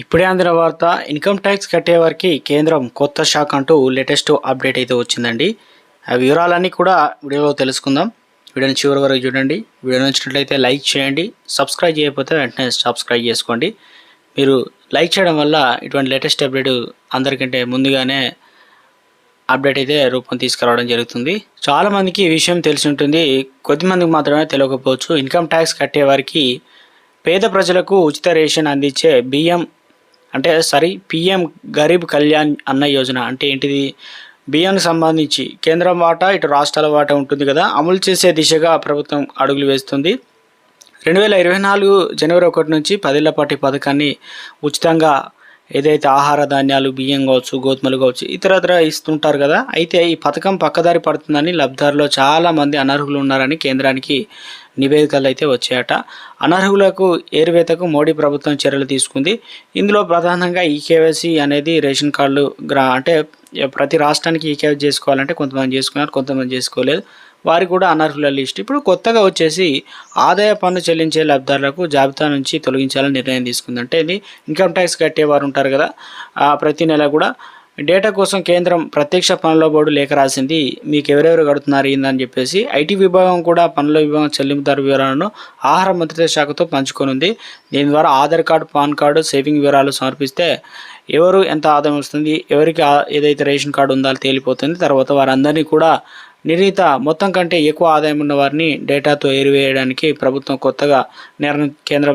ఇప్పుడే అందిన వార్త ఇన్కమ్ ట్యాక్స్ కట్టే వారికి కేంద్రం కొత్త శాఖ అంటూ లేటెస్ట్ అప్డేట్ అయితే వచ్చిందండి. ఆ వివరాలన్నీ కూడా వీడియోలో తెలుసుకుందాం. వీడియోని చివరి వరకు చూడండి. వీడియో నచ్చినట్లయితే లైక్ చేయండి. సబ్స్క్రైబ్ చేయకపోతే వెంటనే సబ్స్క్రైబ్ చేసుకోండి. మీరు లైక్ చేయడం వల్ల ఇటువంటి లేటెస్ట్ అప్డేట్ అందరికంటే ముందుగానే అప్డేట్ అయితే రూపం తీసుకురావడం జరుగుతుంది. చాలామందికి ఈ విషయం తెలిసి ఉంటుంది. కొద్దిమందికి మాత్రమే తెలియకపోవచ్చు. ఇన్కమ్ ట్యాక్స్ కట్టే వారికి పేద ప్రజలకు ఉచిత రేషన్ అందించే బియ్యం అంటే సారీ పిఎం గరీబ్ కళ్యాణ్ అన్న యోజన అంటే ఏంటిది? బియ్యానికి సంబంధించి కేంద్రం వాటా ఇటు రాష్ట్రాల వాటా ఉంటుంది కదా అమలు చేసే దిశగా ప్రభుత్వం అడుగులు వేస్తుంది. రెండు వేల ఇరవై నాలుగు జనవరి ఒకటి నుంచి పదేళ్ళ పాటు పథకాన్ని ఉచితంగా ఏదైతే ఆహార ధాన్యాలు బియ్యం కావచ్చు గోధుమలు కావచ్చు ఇతరత్ర ఇస్తుంటారు కదా అయితే ఈ పథకం పక్కదారి పడుతుందని లబ్ధారులో చాలా మంది అనర్హులు ఉన్నారని కేంద్రానికి నివేదికలు అయితే వచ్చాయట. అనర్హులకు ఏరువేతకు మోడీ ప్రభుత్వం చర్యలు తీసుకుంది. ఇందులో ప్రధానంగా ఈకేవైసీ అనేది రేషన్ కార్డులు గ్రా అంటే ప్రతి రాష్ట్రానికి ఈకేవైసీ చేసుకోవాలంటే కొంతమంది చేసుకున్నారు కొంతమంది చేసుకోలేదు. వారికి కూడా అనర్హుల లిస్ట్. ఇప్పుడు కొత్తగా వచ్చేసి ఆదాయ పన్ను చెల్లించే లబ్ధిదారులకు జాబితా నుంచి తొలగించాలని నిర్ణయం తీసుకుంది. అంటే ఇది ఇన్కమ్ ట్యాక్స్ కట్టేవారు ఉంటారు కదా ప్రతి నెల కూడా డేటా కోసం కేంద్రం ప్రత్యక్ష పనుల బోర్డు లేఖ రాసింది. మీకు ఎవరెవరు కడుతున్నారు ఏందని చెప్పేసి ఐటీ విభాగం కూడా పనుల విభాగం చెల్లింపుదారు వివరాలను ఆహార మంత్రిత్వ శాఖతో పంచుకొనుంది. దీని ద్వారా Aadhaar card PAN card saving వివరాలు సమర్పిస్తే ఎవరు ఎంత ఆదాయం వస్తుంది ఎవరికి ఏదైతే రేషన్ కార్డు ఉందో తేలిపోతుంది. తర్వాత వారందరినీ కూడా నిర్ణీత మొత్తం కంటే ఎక్కువ ఆదాయం ఉన్న వారిని డేటాతో ఏరివేయడానికి ప్రభుత్వం కొత్తగా నిర్ణ కేంద్రం